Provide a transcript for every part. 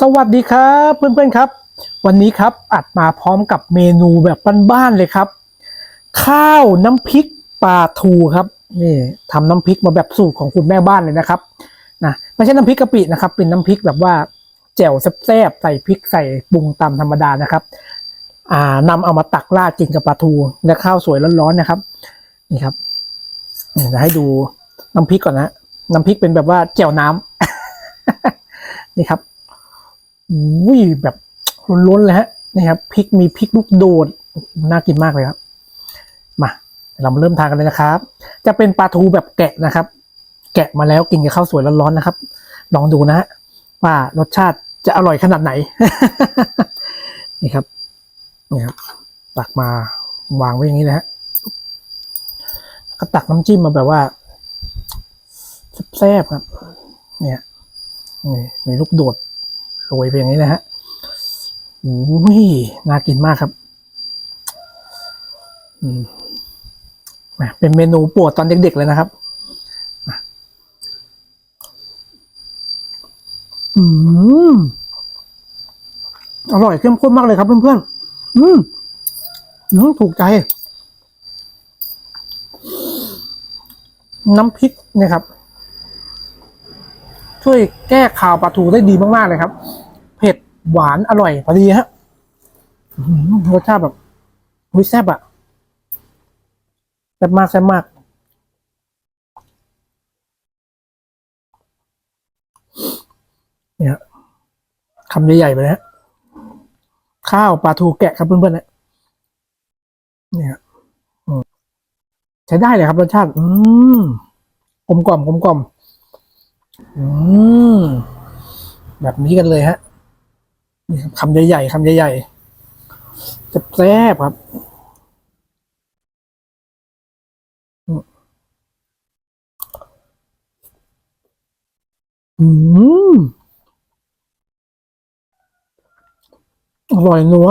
สวัสดีครับเพื่อนๆครับ วันนี้ครับอัดมาพร้อมกับเมนูแบบบ้านๆเลยครับ ข้าวน้ำพริกปลาทูครับนี่ทำน้ำพริกมาแบบสูตรของคุณแม่บ้านเลยนะครับนะไม่ใช่น้ำพริกกะปินะครับ เป็นน้ำพริกแบบว่าแจ่วแซ่บๆใส่พริกใส่ปรุงตามธรรมดานะครับอ่านำเอามาตักราดกินกับปลาทูและข้าวสวยร้อนๆนะครับนี่ครับนี่จะให้ดูน้ำพริกก่อนนะน้ำพริกเป็นแบบว่าแจ่วน้ำนี่ครับ อุ้ยแบบล้นๆเลยฮะนี่ครับพริกมีพริกลูกโดดน่ากินมากเลยครับ มาเรามาเริ่มทานกันเลยนะครับ จะเป็นปลาทูแบบแกะนะครับ แกะมาแล้วกินกับข้าวสวยร้อนๆนะครับ ลองดูนะฮะว่ารสชาติจะอร่อยขนาดไหน นี่ครับนี่ครับตักมาวางไว้อย่างนี้นะฮะก็ตักน้ำจิ้มมาแบบว่าแซ่บครับ เนี่ยนี่มีลูกโดด โรยไปอย่างนี้นะฮะอุ้ยน่ากินมากครับอืมเป็นเมนูปรดตอนเด็กๆเลยนะครับอืมอร่อยเข้มข้นมากเลยครับเพื่อนๆ อืมอืมถูกใจ น้ำพริกนี่ยครับ ช่วยแก้ข่าวปลาทูได้ดีมากๆเลยครับ เผ็ดหวานอร่อยพอดีฮะรสชาติแบบวิแซ่บอะแซ่บมากแซ่บมากเนี่ยคำใหญ่ๆไปเลยฮะข้าวปลาทูแกะครับเพื่อนๆนะเนี่ยใช้ได้เลยครับรสชาติ อืมกลมกล่อมกลมกล่อม อืมแบบนี้กันเลยฮะนี่คำใหญ่ๆคำใหญ่ๆแซ่บครับอืมอร่อยนัว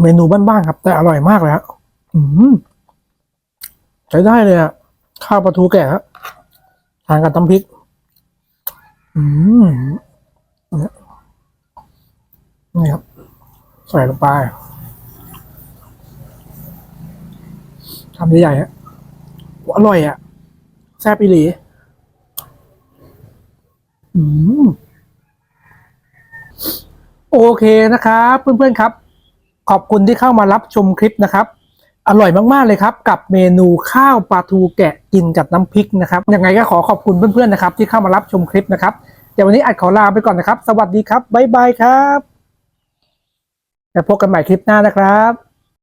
เมนูบ้านๆครับ แต่อร่อยมากเลยฮะใช้ได้เลยอะข้าวปลาทูแกะทานกับตำพริก อืมเนี่ยนี่ครับ ใส่ลงไปทำใหญ่ๆฮะอร่อยอะแซ่บอีหลี อืมโอเคนะครับ เพื่อนๆครับ ขอบคุณที่เข้ามารับชมคลิปนะครับ อร่อยมากๆเลยครับ กับเมนูข้าวปลาทูแกะกินกับน้ำพริกนะครับยังไงก็ขอขอบคุณเพื่อนๆนะครับ ที่เข้ามารับชมคลิปนะครับเดี๋ยววันนี้อัดขอลาไปก่อนนะครับ สวัสดีครับบ๊ายบายครับแล้วพบกันใหม่คลิปหน้านะครับ